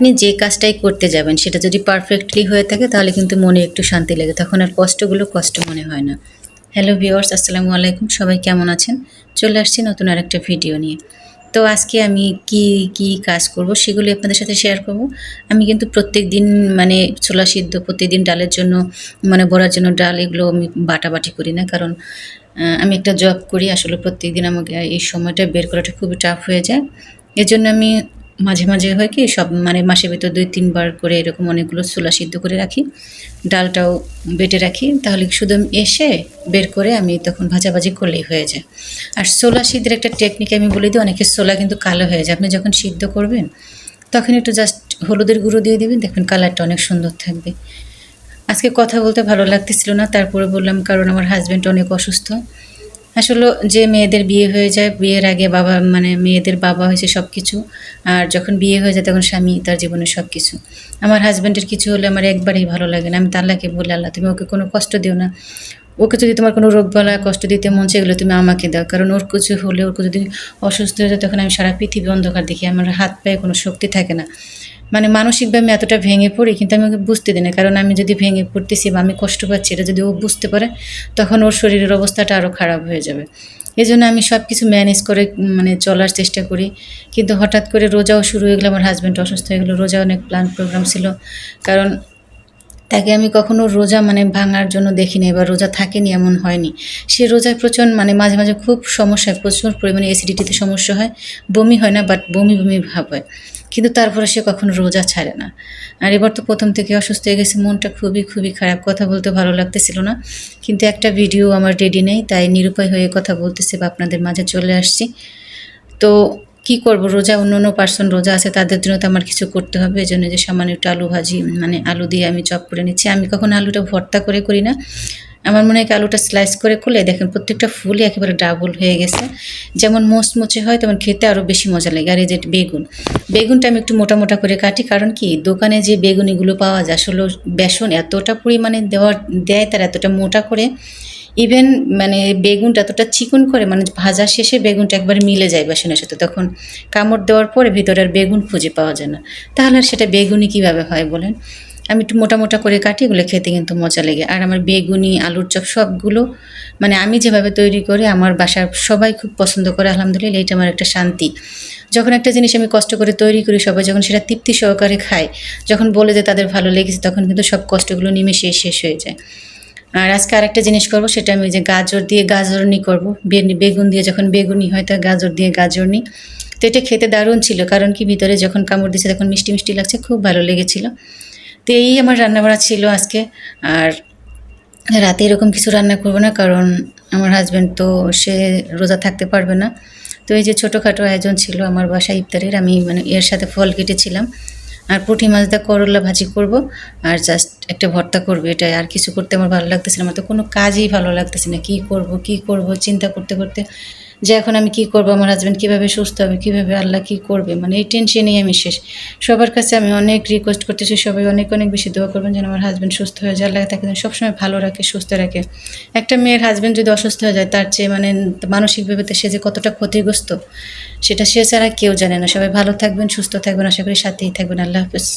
আপনি যে কাজটাই করতে যাবেন, সেটা যদি পারফেক্টলি হয়ে থাকে, তাহলে কিন্তু মনে একটু শান্তি লাগে। তখন আর কষ্টগুলো কষ্ট মনে হয় না। হ্যালো ভিওয়ার্স আসসালামু আলাইকুম। সবাই কেমন আছেন? চলে আসছি নতুন আরেকটা ভিডিও নিয়ে। তো আজকে আমি কি কি কাজ করব, সেগুলি আপনাদের সাথে শেয়ার করব। আমি কিন্তু প্রত্যেক দিন মানে ছোলা সিদ্ধ প্রত্যেকদিন ডালের জন্য মানে বড়ার জন্য ডাল, এগুলো আমি বাটাবাটি করি না। কারণ আমি একটা জব করি, আসলে প্রত্যেকদিন আমাকে এই সময়টা বের করাটা খুবই টাফ হয়ে যায়। এজন্য আমি মাঝে মাঝে হয় কি, সব মানে মাসের ভিতর দুই, তিনবার করে এরকম অনেকগুলো ছোলা সিদ্ধ করে রাখি। ডালটাও বেটে রাখি, তাহলে শুধু এসে বের করে আমি তখন ভাজাভাজি করলেই হয়ে যায়। আর ছোলা সিদ্ধের একটা টেকনিক আমি বলে দিই, অনেকের ছোলা কিন্তু কালো হয়ে যায়। আপনি যখন সিদ্ধ করবেন, তখন একটু জাস্ট হলুদের গুঁড়ো দিয়ে দেবেন, দেখবেন কালারটা অনেক সুন্দর থাকবে। আজকে কথা বলতে ভালো লাগতেছিল না, তারপরে বললাম কারণ আমার হাজব্যান্ড অনেক অসুস্থ। আসলে যে মেয়েদের বিয়ে হয়ে যায়, বিয়ের আগে বাবা মানে মেয়েদের বাবা হয়েছে সব কিছু আর যখন বিয়ে হয়ে যায় তখন স্বামী তার জীবনে সব কিছু আমার হাজব্যান্ডের কিছু হলে আমার একবারেই ভালো লাগে না। আমি তাল্লাকে বলি, আল্লাহ, তুমি ওকে কোনো কষ্ট দিও না। ওকে যদি তোমার কোনো রোগ বলা কষ্ট দিতে মন চাইগুলো তুমি আমাকে দাও। কারণ ওর কিছু হলে, ওর যদি অসুস্থ হয়ে যায়, তখন আমি সারা পৃথিবী অন্ধকার দেখি, আমার হাত পায়ে কোনো শক্তি থাকে না। মানে মানসিকভাবে আমি এতটা ভেঙে পড়ি, কিন্তু আমি ওকে বুঝতে দিই না। কারণ আমি যদি ভেঙে পড়তেছি বা আমি কষ্ট পাচ্ছি, এটা যদি ও বুঝতে পারে, তখন ওর শরীরের অবস্থাটা আরও খারাপ হয়ে যাবে। এই জন্য আমি সব কিছু ম্যানেজ করে মানে চলার চেষ্টা করি। কিন্তু হঠাৎ করে রোজাও শুরু হয়ে গেলো, আমার হাজব্যান্ড অসুস্থ হয়ে গেলো। রোজা অনেক প্ল্যান প্রোগ্রাম ছিল। কারণ তাকে আমি কখনো রোজা মানে ভাঙার জন্য দেখিনি বা রোজা থাকেনি, এমন হয়নি। সে রোজায় প্রচণ্ড মানে মাঝে মাঝে খুব সমস্যা প্রচুর পরিমাণে অ্যাসিডিটিতে সমস্যা হয়, বমি হয় না বাট বমি বমি ভাব হয়। কিন্তু তারপরে সে কখনো রোজা ছাড়ে না। আর এবার তো প্রথম থেকে অসুস্থ হয়ে গেছে, মনটা খুবই খুবই খারাপ, কথা বলতে ভালো লাগতেছিল না। কিন্তু একটা ভিডিও আমার রেডি নেই তাই নিরুপায় হয়ে কথা বলতেছে বা আপনাদের মাঝে চলে আসছি। তো কি করব? রোজা অন্য অন্য পার্সন রোজা আছে, তাদের জন্য তো আমার কিছু করতে হবে। এই জন্য যে সামান্য একটু আলু ভাজি মানে আলু দিয়ে আমি চপ করে নিচ্ছি। আমি কখন আলুটা ভর্তা করে করি না। আমার মনে হয় আলুটা স্লাইস করে করলে, দেখেন প্রত্যেকটা ফুলই একেবারে ডাবল হয়ে গেছে। যেমন মোচমোচে হয়, তেমন খেতে আরও বেশি মজা লাগে। আর এই যে বেগুন, বেগুনটা আমি একটু মোটা মোটা করে কাটি। কারণ কি? দোকানে যে বেগুনিগুলো পাওয়া যায়, আসলে বেসন এতটা পরিমাণে দেওয়ার, দেয় তার এতটা মোটা করে ইভেন মানে বেগুনটা এতটা চিকন করে মানে ভাজা শেষে বেগুনটা একবার মিলে যায় বেসনের সাথে। তখন কামড় দেওয়ার পরে ভিতরে আর বেগুন খুঁজে পাওয়া যায় না। তাহলে আর সেটা বেগুনি কীভাবে হয় বলেন? আমি একটু মোটা মোটা করে কাটি, এগুলো খেতে কিন্তু মজা লাগে। আর আমার বেগুনি, আলুর চপ সবগুলো মানে আমি যেভাবে তৈরি করি, আমার বাসার সবাই খুব পছন্দ করে, আলহামদুলিল্লাহ এটা আমার একটা শান্তি। যখন একটা জিনিস আমি কষ্ট করে তৈরি করি, সবাই যখন সেটা তৃপ্তি সহকারে খায়, যখন বলে যে তাদের ভালো লেগেছে, তখন কিন্তু সব কষ্টগুলো নিমেষে শেষ হয়ে যায়। আর আজকে আরেকটা জিনিস করব, সেটা আমি যে গাজর দিয়ে গাজরনি করব। বেগুন দিয়ে যখন বেগুনি হয়, তা গাজর দিয়ে গাজরনি। তো এটা খেতে দারুণ ছিল, কারণ কি ভিতরে যখন কামড় দিচ্ছে তখন মিষ্টি মিষ্টি লাগছে, খুব ভালো লেগেছিল। তো এই আমার রান্নাবাড়া ছিল আজকে। আর রাতে এরকম কিছু রান্না করব না, কারণ আমার হাজব্যান্ড তো সে রোজা থাকতে পারবে না। তো এই যে ছোটোখাটো আয়োজন ছিল আমার বাসায় ইফতারের, আমি মানে এর সাথে ফল কেটেছিলাম। আর পুঁটি মাছ দিয়ে করলা ভাজি করব, আর জাস্ট একটা ভর্তা করব, এটাই। আর কিছু করতে আমার ভালো লাগতেছে না, আমার তো কোনো কাজই ভালো লাগতেছে না। কী করব কী করব, চিন্তা করতে করতে যে এখন আমি কি করব, আমার হাজব্যান্ড কীভাবে সুস্থ হবে, কীভাবে আল্লাহ কী করবে? মানে এই টেনশনেই আমি শেষ। সবার কাছে আমি অনেক রিকোয়েস্ট করতেছি, সবাই অনেক অনেক বেশি দোয়া করবেন যেন আমার হাজব্যান্ড সুস্থ হয়ে যায়, আল্লাহ তাকে যেন সবসময় ভালো রাখে, সুস্থ রাখে। একটা মেয়ের হাজব্যান্ড যদি অসুস্থ হয়ে যায়, তার চেয়ে মানে মানসিকভাবে সে যে কতটা ক্ষতিগ্রস্ত, সেটা সে ছাড়া কেউ জানে না। সবাই ভালো থাকবেন, সুস্থ থাকবেন, আশা করি সাথেই থাকবেন। আল্লাহ হাফেজ।